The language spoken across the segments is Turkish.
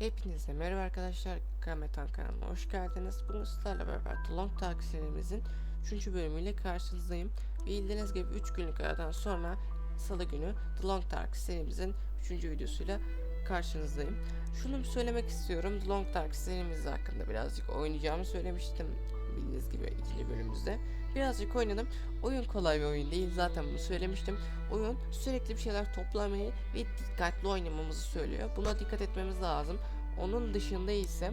Hepinize merhaba arkadaşlar. Kametan kanalına hoş geldiniz. Bugün sizlerle beraber The Long Talk serimizin 3. bölümüyle karşınızdayım. Bildiğiniz gibi 3 günlük aradan sonra Salı günü The Long Talk serimizin 3. videosuyla karşınızdayım. Şunu söylemek istiyorum. The Long Talk serimiz hakkında birazcık oynayacağımı söylemiştim. Bildiğiniz gibi ikinci bölümümüzde. Birazcık oynadım. Oyun kolay bir oyun değil. Zaten bunu söylemiştim. Oyun sürekli bir şeyler toplamayı ve dikkatli oynamamızı söylüyor. Buna dikkat etmemiz lazım. Onun dışında ise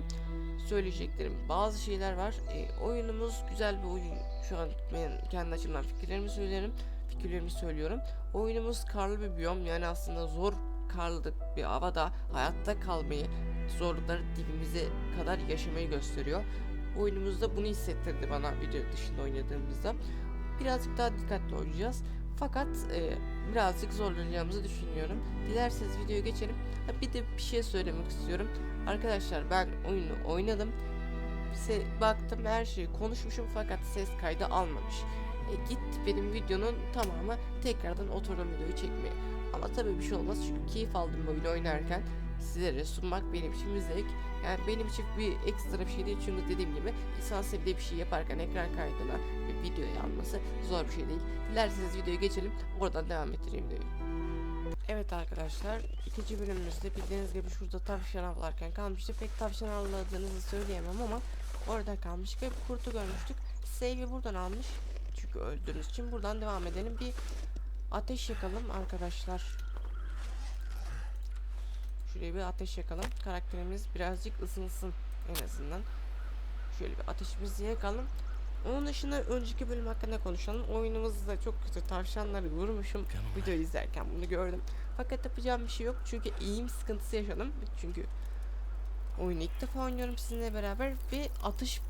söyleyeceklerim bazı şeyler var. E, oyunumuz güzel bir oyun. Şu an ben kendi açımdan fikirlerimi söylerim. Fikirlerimi söylüyorum. Oyunumuz karlı bir biyom yani aslında zor karlık bir havada hayatta kalmayı, zorlukları dibimize kadar yaşamayı gösteriyor. Oyunumuzda bunu hissettirdi bana video dışında oynadığımızda. Birazcık daha dikkatli oynayacağız. Fakat e, birazcık zorlanacağımızı düşünüyorum. Dilerseniz videoya geçelim. Ha, bir de bir şey söylemek istiyorum. Arkadaşlar ben oyunu oynadım. Se baktım her şeyi konuşmuşum fakat ses kaydı almamış. E, gitti benim videonun tamamı tekrardan oturdum videoyu çekmeye. Ama tabii bir şey olmaz çünkü keyif aldım oyunu oynarken. Sizlere sunmak benim için bir zevk. Yani benim için bir ekstra bir şey değil çünkü dediğim gibi insan sevdiği bir şey yaparken ekran kaydına ve videoya alması zor bir şey değil. Dilerseniz videoya geçelim oradan devam ettireyim videoyu. Evet arkadaşlar ikinci bölümümüzde bildiğiniz gibi şurada tavşan avlarken kalmıştık. Pek tavşan avladığınızı söyleyemem ama orada kalmıştık ve bir kurtu görmüştük. Save'i buradan almış. Çünkü öldüğünüz için buradan devam edelim. Bir ateş yakalım arkadaşlar. Şuraya bir ateş yakalım. Karakterimiz birazcık ısınsın en azından. Şöyle bir ateşimizi yakalım. Onun dışında önceki bölüm hakkında konuşalım. Oyunumuzda çok kötü tavşanları vurmuşum. Video izlerken bunu gördüm. Fakat yapacağım bir şey yok. Çünkü eğim sıkıntısı yaşadım. Çünkü oyunu ilk defa oynuyorum sizinle beraber ve atış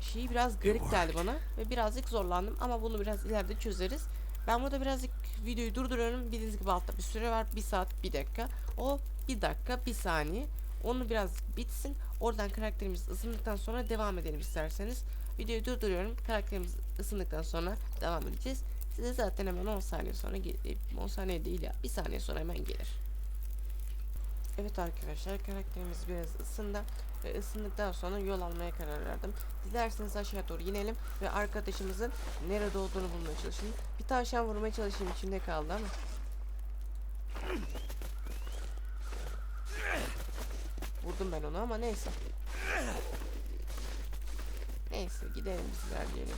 şeyi biraz garip geldi bana ve birazcık zorlandım ama bunu biraz ileride çözeriz. Ben burada birazcık videoyu durduruyorum. Bildiğiniz gibi altta bir süre var. Bir saat, bir dakika. O bir dakika, bir saniye. Onu biraz bitsin. Oradan karakterimiz ısındıktan sonra devam edelim isterseniz. Videoyu durduruyorum. Karakterimiz ısındıktan sonra devam edeceğiz. Size zaten hemen 10 saniye sonra gelir. 10 saniye değil ya. Bir saniye sonra hemen gelir. Evet arkadaşlar karakterimiz biraz ısındı ve ısındıktan sonra yol almaya karar verdim. Dilerseniz aşağı doğru inelim ve arkadaşımızın nerede olduğunu bulmaya çalışalım. Bir tavşan vurmaya çalışayım içimde kaldı ama. Vurdum ben onu ama neyse. Neyse gidelim biz ilerleyelim.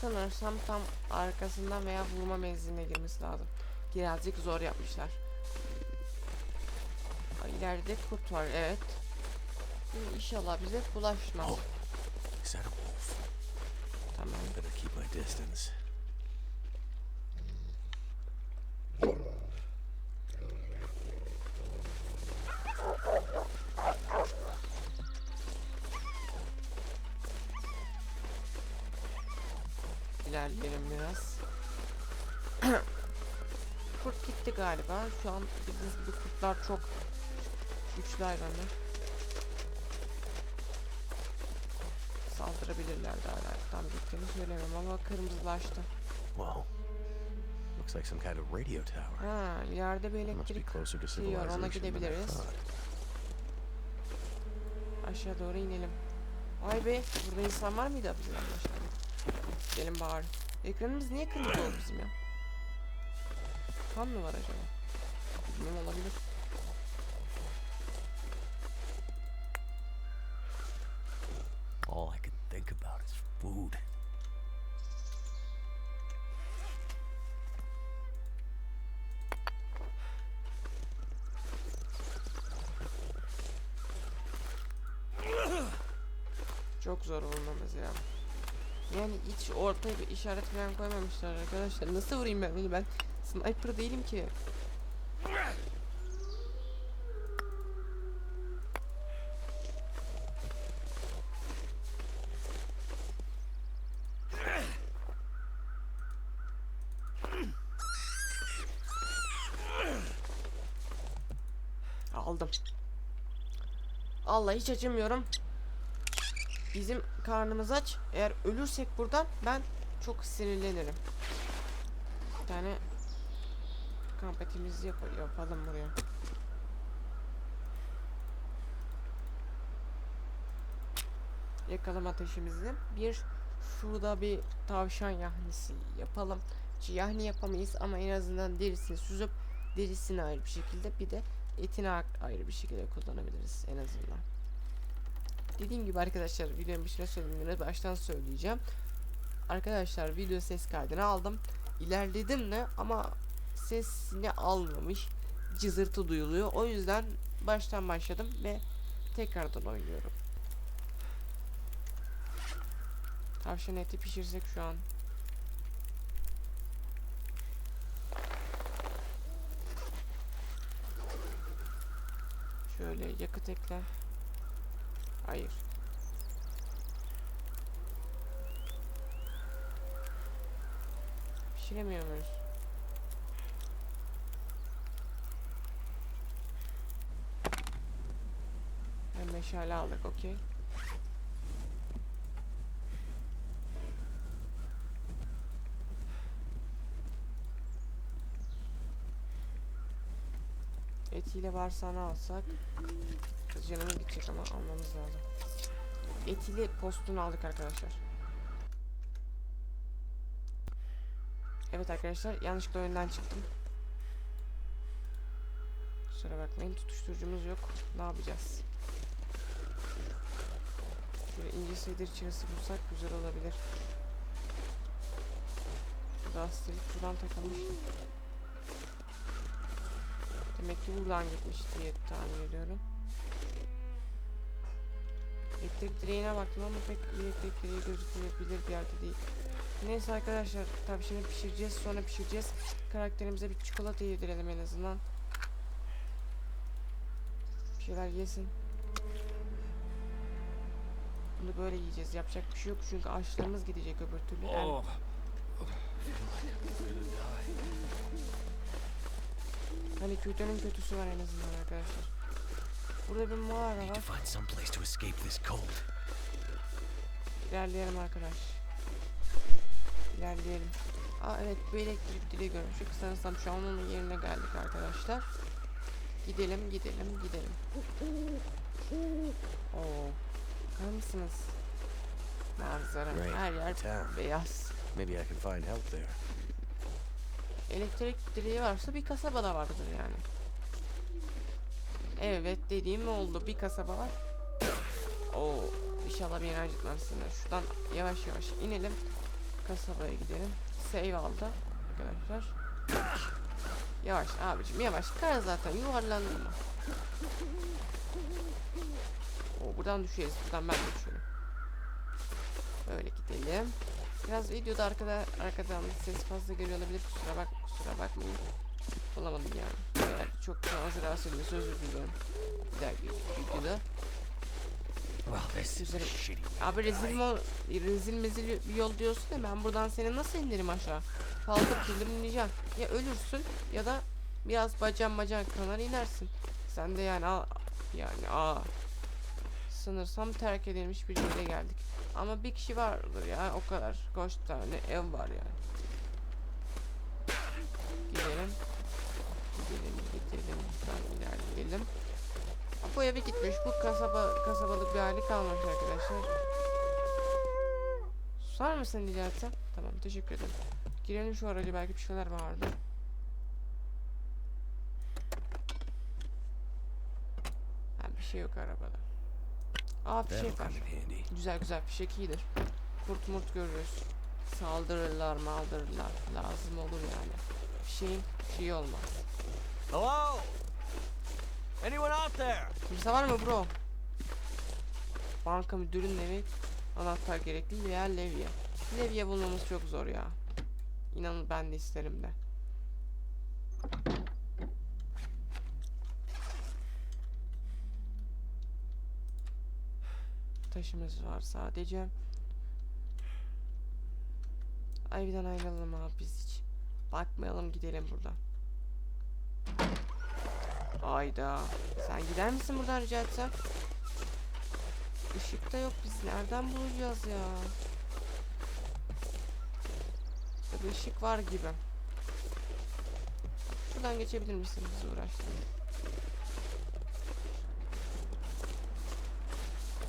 Sanırsam tam arkasından veya vurma menziline girmesi lazım. Birazcık zor yapmışlar. İleride kurt var evet. İnşallah bize bulaşmaz. Oh. Is that a wolf? Tamam. Better keep my distance. Galiba. Şu an bildiğiniz gibi kurtlar çok güçlü hayvanlar. Saldırabilirler de hala. Tam gittiğini söylemem ama kırmızılaştı. Whoa. Looks like some kind of radio tower. Ha, yerde bir elektrik şey var, ona gidebiliriz. Aşağı doğru inelim. Vay be, burada insan var mıydı? Gelin bari. Ekranımız niye kırmızı oldu bizim ya? Kan mı var acaba? Bilmem olabilir. All I can think about is food. Çok zor olmamız ya. Yani hiç ortaya bir işaret falan koymamışlar arkadaşlar. Nasıl vurayım ben onu ben? Sniper değilim ki. Aldım. Allah hiç acımıyorum. Bizim karnımız aç. Eğer ölürsek buradan ben çok sinirlenirim. Bir tane şu kampetimizi yap yapalım buraya. Yakalım ateşimizi. Bir şurada bir tavşan yahnisi yapalım. Yahni yapamayız ama en azından derisini süzüp derisini ayrı bir şekilde bir de etini ayrı bir şekilde kullanabiliriz en azından. Dediğim gibi arkadaşlar videonun bir süre söylediğimde baştan söyleyeceğim. Arkadaşlar video ses kaydını aldım. İlerledim de ama sesini almamış. Cızırtı duyuluyor. O yüzden baştan başladım ve tekrardan oynuyorum. Tavşan eti pişirsek şu an. Şöyle yakıt ekle. Hayır. Pişiremiyor muyuz? Meşale aldık okey. Etiyle bağırsağını alsak canımı gidecek ama almamız lazım. Etili postunu aldık arkadaşlar. Evet arkadaşlar yanlışlıkla oyundan çıktım. Kusura bakmayın tutuşturucumuz yok. Ne yapacağız? Şöyle ince sedir çırısı bulsak güzel olabilir. Burada buradan takılmış. Demek ki buradan gitmiş diye tahmin ediyorum. Elektrik direğine baktım ama pek elektrik direği gözükmeyebilir bir yerde değil. Neyse arkadaşlar tabii şimdi pişireceğiz sonra pişireceğiz. Karakterimize bir çikolata yedirelim en azından. Bir şeyler yesin. Bunu böyle yiyeceğiz. Yapacak bir şey yok çünkü açlığımız gidecek öbür türlü. Yani Oh, hani kötünün kötüsü var en azından arkadaşlar. Burada bir mağara need var. to find some place to escape this cold. İlerleyelim arkadaş. İlerleyelim. Aa evet bir elektrik direği görmüştük. Sanırsam şu an onun yerine geldik arkadaşlar. Gidelim gidelim gidelim. Oo. Bakar mısınız? Manzara. Her yer Town. beyaz. Maybe I can find help there. Elektrik direği varsa bir kasabada vardır yani. Evet dediğim oldu. Bir kasaba var. Oo, inşallah bir enerji acıtmazsınlar. Şuradan yavaş yavaş inelim. Kasabaya gidelim. Save aldı arkadaşlar. Yavaş abicim yavaş. Kar zaten yuvarlandım mı? Oo, buradan düşeriz. Buradan ben de düşerim. Böyle gidelim. Biraz videoda arkada arkadan ses fazla geliyor olabilir. Kusura bak kusura bakmayın. Bulamadım yani. Eğer çok fazla rahatsız ediyorsa özür diliyorum. Bir dahaki videoda. Well, this is a Güzelim. shitty. Abi rezil mi rezil mezil bir yol diyorsun ya ben buradan seni nasıl indirim aşağı? Kalkıp ineceğim. Ya ölürsün ya da biraz bacağın bacağın kanar inersin. Sen de yani al yani aa sınırsam terk edilmiş bir yere geldik. Ama bir kişi vardır ya o kadar. Kaç tane ev var yani. Gidelim. Gidelim gidelim. Buradan ilerleyelim. Bu eve gitmiş. Bu kasaba kasabalık bir hali kalmamış arkadaşlar. Susar mısın rica? Tamam teşekkür ederim. Girelim şu aracı belki bir şeyler vardı. Ha, bir şey yok arabada. Aa fişek var. Güzel güzel fişek iyidir. Kurt murt görürüz. Saldırırlar maldırırlar. Lazım olur yani. Fişeğin şeyi olmaz. Hello? Anyone out there? Kimse var mı bro? Banka müdürünün evi anahtar gerekli veya levye. Levye bulmamız çok zor ya. İnanın ben de isterim de. Taşımız var sadece. Evden ayrılalım abi biz hiç. Bakmayalım gidelim buradan. Ayda. Sen gider misin buradan rica etsem? Işık da yok biz nereden bulacağız ya? Tabii ışık var gibi. Şuradan geçebilir misin bizi uğraştırma.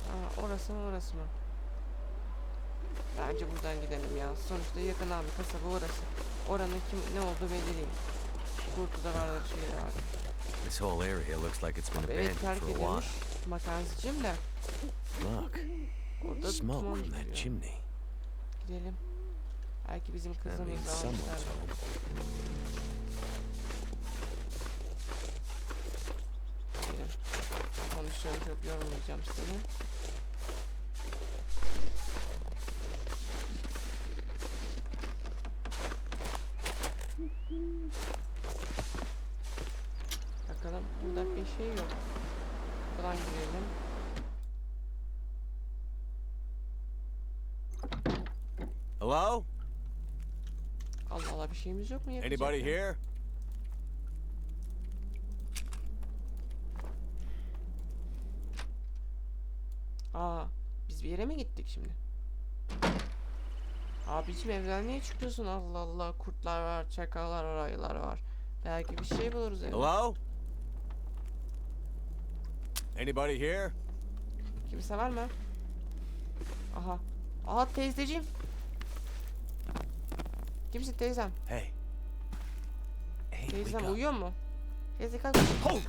Aa orası mı orası mı? Bence buradan gidelim ya. Sonuçta yakın abi kasaba orası. Oranın kim ne olduğu belli değil. Kurtuda vardır şeyler var. This whole area looks like it's been Evet abandoned terk for a while. Makansıcım da. Look, Orada smoke from that chimney. Gidelim. Belki bizim kızımız da almışlar. Konuşuyorum çok yormayacağım seni. Bakalım burada bir şey yok. Buradan girelim. Hello? Allah Allah bir şeyimiz yok mu yapacak? Anybody ya? here? Aa, biz bir yere mi gittik şimdi? Abicim evden niye çıkıyorsun? Allah Allah kurtlar var, çakallar var, ayılar var. Belki bir şey buluruz evde. Hello? Anybody here? Kimse var mı? Aha. Aha teyzeciğim. Kimsin teyzem? Hey. Hey, Teyzem uyuyor mu? Teyze kalk.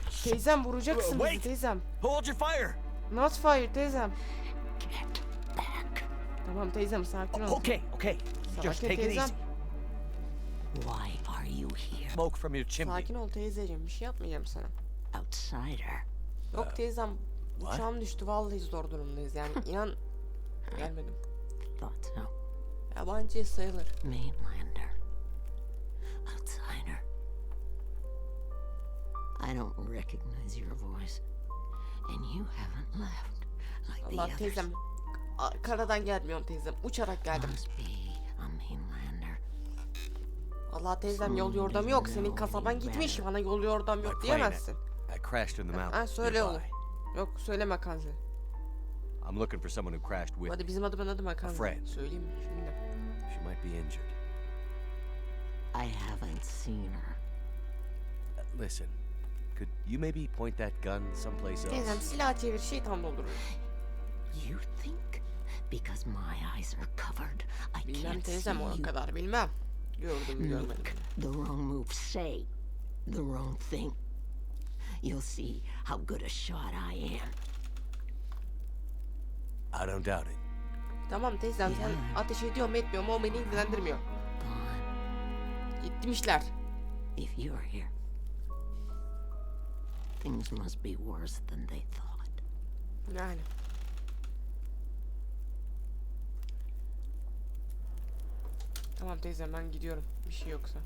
Shit! Teyzem vuracaksın bizi teyzem. Hold your fire! Not fire teyzem. Get back. Tamam teyzem sakin ol. Okay, okay. Just Sakin take it teyzem. easy. Why are you here? Smoke from your chimney. Sakin ol teyzeciğim bir şey yapmayacağım sana. Outsider. Yok teyzem what? uçağım düştü vallahi zor durumdayız yani inan gelmedim. Thought so. Yabancı sayılır. Mainlander. Outsider. I don't recognize your voice. And you haven't left like the Allah others. teyzem a- karadan gelmiyorum teyzem uçarak geldim. Must be a mainlander. Allah teyzem yol yordam yok senin kasaban gitmiş bana yol yordam yok diyemezsin. Crashed in the Ha mountains söyle nearby. Yok söyleme Kanzi. I'm looking for someone who crashed with Hadi me. bizim adı ben adıma Kanzi. friend. Söyleyeyim mi şimdi? She might be injured. I haven't seen her. Uh, listen, could you maybe point that gun someplace else? Teyzem silah çevir şeytan doldurur. You think because my eyes are covered, I Bilmem can't see teyzem o you? kadar bilmem. Gördüm görmedim. Look, mi? the wrong move, say the wrong thing. You'll see how good a shot I am. I don't doubt it. Tamam teyzem sen ateş ediyor mu etmiyor mu o beni ilgilendirmiyor. Gitmişler. If you're here, things must be worse than they thought. Yani. Tamam teyzem ben gidiyorum. Bir şey yoksa.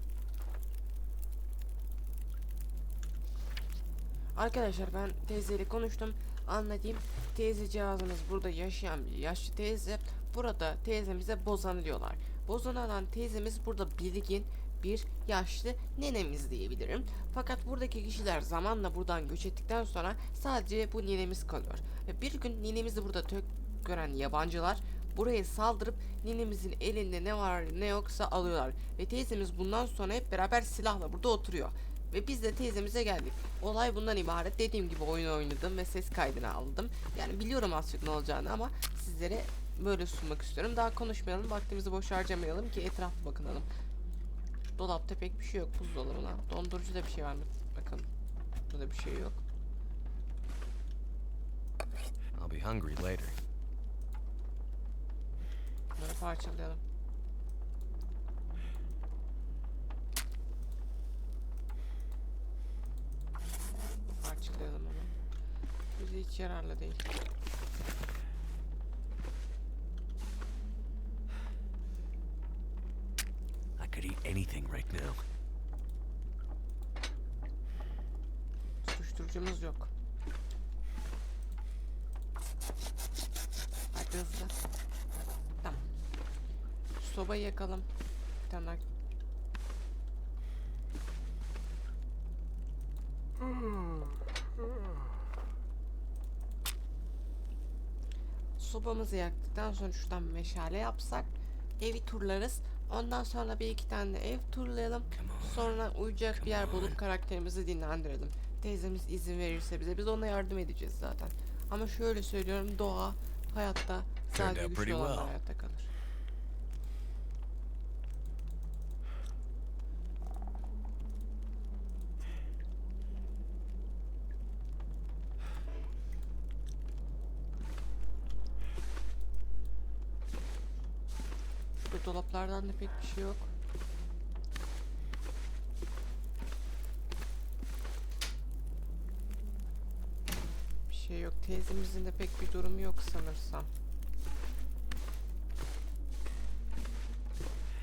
Arkadaşlar ben teyzeyle konuştum. Anlatayım. Teyze cihazımız burada yaşayan bir yaşlı teyze. Burada teyzemize bozan diyorlar. Bozan alan teyzemiz burada bilgin bir yaşlı nenemiz diyebilirim. Fakat buradaki kişiler zamanla buradan göç ettikten sonra sadece bu ninemiz kalıyor. Ve bir gün ninemizi burada tök gören yabancılar buraya saldırıp ninemizin elinde ne var ne yoksa alıyorlar. Ve teyzemiz bundan sonra hep beraber silahla burada oturuyor. Ve biz de teyzemize geldik. Olay bundan ibaret. Dediğim gibi oyun oynadım ve ses kaydını aldım. Yani biliyorum az çok ne olacağını ama sizlere böyle sunmak istiyorum. Daha konuşmayalım. Vaktimizi boş harcamayalım ki etrafa bakınalım. Dolapta pek bir şey yok. Buzdolabına. Dondurucuda bir şey var mı? Bakalım. Burada bir şey yok. I'll be hungry later. Bunları parçalayalım. Parçalayalım onu. Bize hiç yararlı değil. I could eat anything right now. Tutuşturucumuz yok. Hadi hızlı. Tamam. Sobayı yakalım. Bir tane daha. Sobamızı yaktıktan sonra şuradan bir meşale yapsak evi turlarız. Ondan sonra bir iki tane de ev turlayalım. Sonra uyuyacak bir yer bulup karakterimizi dinlendirelim. Teyzemiz izin verirse bize biz ona yardım edeceğiz zaten. Ama şöyle söylüyorum doğa hayatta sadece güçlü olanlar hayatta kalır. Şu dolaplardan da pek bir şey yok. Bir şey yok. Teyzemizin de pek bir durumu yok sanırsam.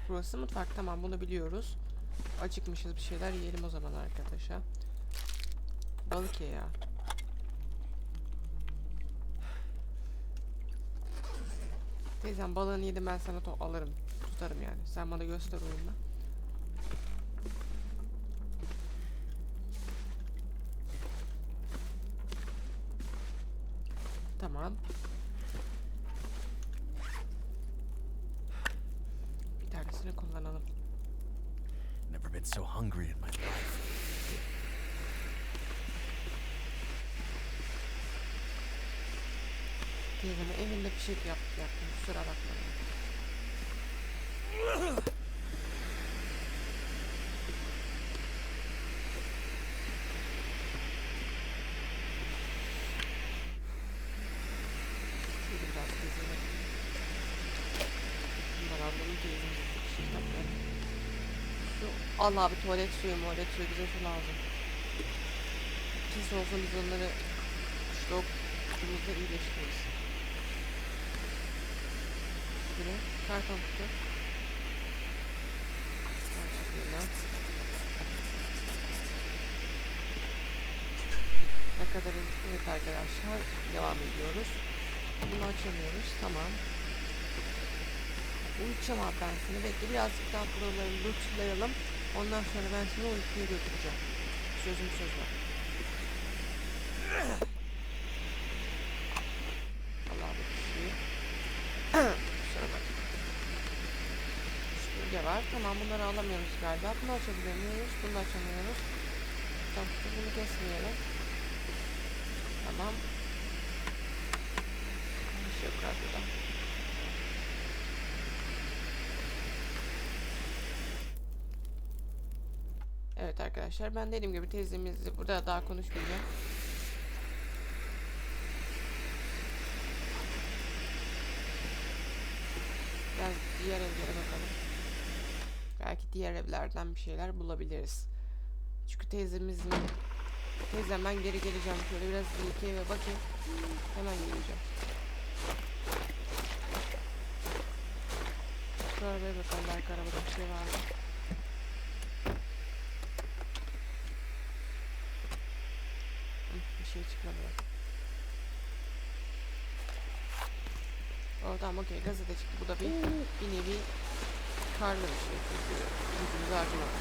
Burası mutfak. Tamam bunu biliyoruz. Acıkmışız bir şeyler yiyelim o zaman arkadaşa. Balık ye ya. Teyzem balığını yedim ben sana to alırım. Tutarım yani. Sen bana göster oyunla. Tamam. Bir tanesini kullanalım. Never been so hungry in my life. Teyzeme evinde bir şey yap yaptım. Kusura bakma. Şöyle biraz teyzeme. Bunlar ablamın teyzemizin şey kitapları. Şu al abi tuvalet suyu tuvalet suyu bize şu lazım. Pis olsa biz onları işte kutumuzda iyileştiririz. Biri karton kutu. Karşılığıyla. Ne kadar evet arkadaşlar devam ediyoruz. Bunu açamıyoruz. Tamam. Uyutacağım ben seni. Bekle birazcık daha buraları lootlayalım. Ondan sonra ben seni uykuya götüreceğim. Sözüm söz var. Allah bu kişiyi. Kusura bak. Süpürge var. Tamam bunları alamıyoruz galiba. Bunu açabiliyor muyuz? Bunu açamıyoruz. Tamam bunu kesmeyelim. Tamam. Bir şey yok radyoda. Evet arkadaşlar ben dediğim gibi teyzemizle burada daha konuşmayacağım. Biraz diğer evlere bakalım. Belki diğer evlerden bir şeyler bulabiliriz. Çünkü teyzemizin teyzem ben geri geleceğim. Şöyle biraz bir iki eve bakayım. Hemen geleceğim. Şu arabaya bakalım belki arabada bir şey var mı? O tamam okey gazete çıktı. Bu da bir, bir nevi karlı bir şey. Çünkü yüzümüzü harcamadık.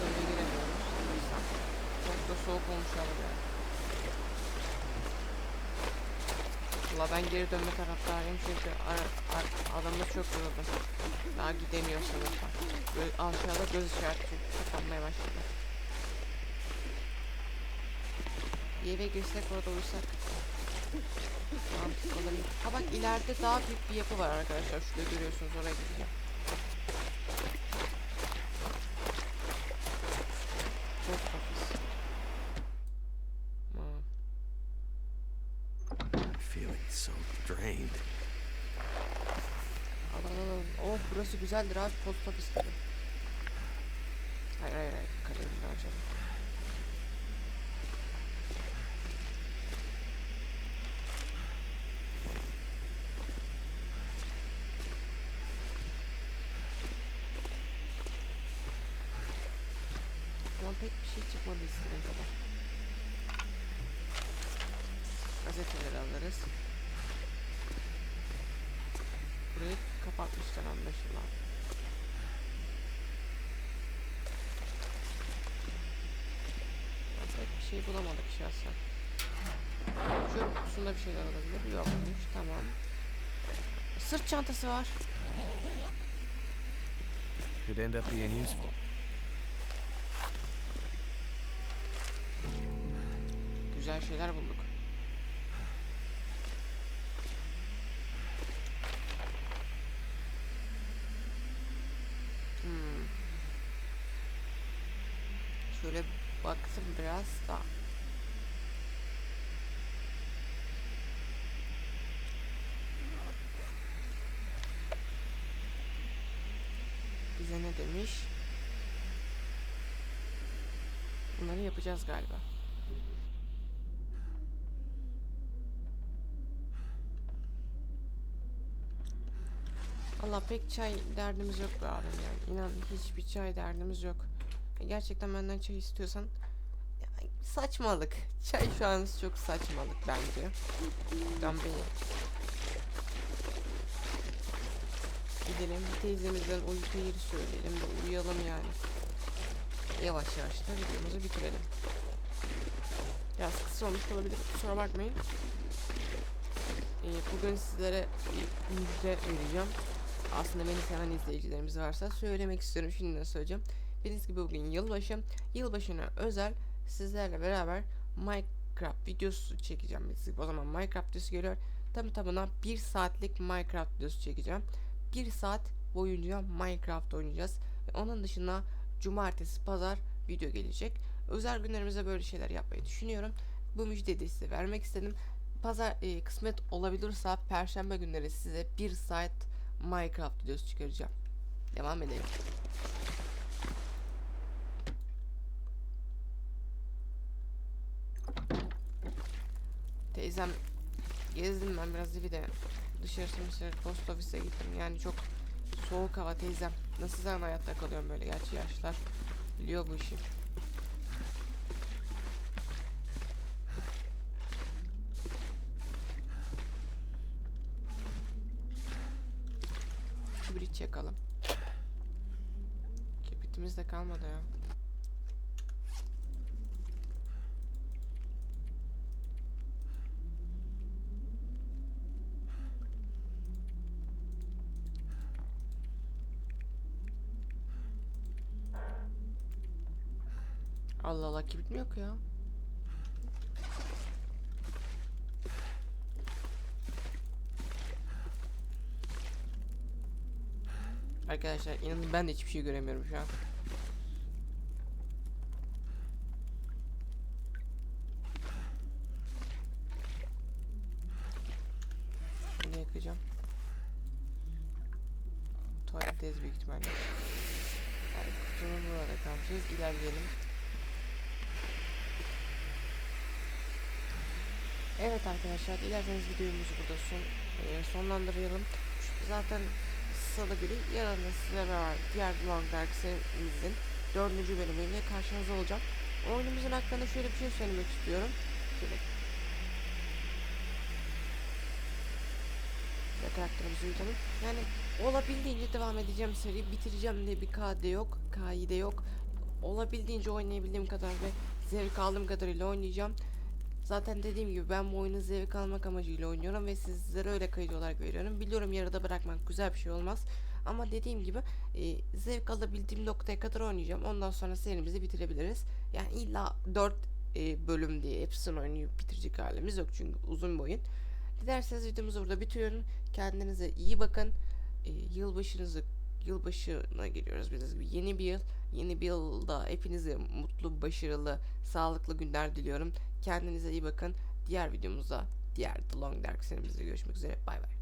Böyle giremiyoruz. Çok da soğuk olmuş hava yani. Valla ben geri dönme taraftarıyım çünkü ara, ar- adamı çok yoruldu. Daha gidemiyor sanırsam. Gö aşağıda göz işareti kapanmaya başladı. Bir eve girsek orada uyusak. Mantıklı olabilir. Ha bak ileride daha büyük bir yapı var arkadaşlar. Şurada görüyorsunuz oraya gideceğim. Post office. Hmm. Feeling so drained. Al al al. al. Oh burası güzeldir abi post gibi. Hayır hayır hayır. Kalemini açalım. Ama pek bir şey çıkmadı istediğim kadar. Gazeteleri alırız. Burayı kapatmışlar anlaşılan. Pek bir şey bulamadık şahsen. Çöp kutusunda bir şeyler olabilir. Yokmuş. Tamam. Sırt çantası var. Could end up being useful. güzel şeyler bulduk. Hmm. Şöyle baktım biraz da. Bize ne demiş? Bunları yapacağız galiba. Allah pek çay derdimiz yok be abim yani. İnan hiçbir çay derdimiz yok. E, Gerçekten benden çay istiyorsan saçmalık. Çay şu an çok saçmalık bence. Buradan beni. Gidelim teyzemizden uyku yeri söyleyelim de uyuyalım yani. Yavaş yavaş da videomuzu bitirelim. Biraz kısa olmuş olabilir kusura bakmayın. Ee, bugün sizlere bir müjde vereceğim. Aslında beni seven izleyicilerimiz varsa söylemek istiyorum. Şimdiden söyleyeceğim. Bildiğiniz gibi bugün yılbaşı. Yılbaşına özel sizlerle beraber Minecraft videosu çekeceğim. Gibi o zaman Minecraft videosu geliyor. Tam tamına bir saatlik Minecraft videosu çekeceğim. Bir saat boyunca Minecraft oynayacağız. Onun dışında cumartesi, pazar video gelecek. Özel günlerimize böyle şeyler yapmayı düşünüyorum. Bu müjdeyi de size vermek istedim. Pazar e, kısmet olabilirse perşembe günleri size bir saat Minecraft videosu çıkaracağım. Devam edelim. Teyzem gezdim ben biraz bir de dışarısı mesela post ofise gittim yani çok soğuk hava teyzem nasıl sen hayatta kalıyorsun böyle gerçi yaşlar biliyor bu işi. Kibrit yakalım. Kalmadı ya. Allah Allah kibrit mi yok ya? Arkadaşlar inanın ben de hiçbir şey göremiyorum şu an. Bunu yakacağım. Tuvaletteyiz büyük ihtimalle. Yani kutunun burada kalmışız. İlerleyelim. Evet arkadaşlar dilerseniz videomuzu burada son, e, sonlandıralım. Zaten salı günü yarın da sizlerle beraber diğer Long Dark serimizin dördüncü bölümüyle karşınızda olacağım. Oyunumuzun hakkında şöyle bir şey söylemek istiyorum. Şöyle ve karakterimizi yutalım. Yani olabildiğince devam edeceğim seri bitireceğim diye bir KD yok, kaide yok. Olabildiğince oynayabildiğim kadar ve zevk aldığım kadarıyla oynayacağım. Zaten dediğim gibi ben bu oyunu zevk almak amacıyla oynuyorum ve sizlere öyle kayıt olarak veriyorum. Biliyorum yarıda bırakmak güzel bir şey olmaz. Ama dediğim gibi e, zevk alabildiğim noktaya kadar oynayacağım. Ondan sonra serimizi bitirebiliriz. Yani illa 4 e, bölüm diye hepsini oynayıp bitirecek halimiz yok çünkü uzun bir oyun. Dilerseniz videomuzu burada bitiriyorum. Kendinize iyi bakın. E, yılbaşınızı yılbaşına geliyoruz gibi. Yeni bir yıl. Yeni bir yılda hepinize mutlu, başarılı, sağlıklı günler diliyorum. Kendinize iyi bakın. Diğer videomuzda, diğer The Long Dark serimizde görüşmek üzere. Bay bay.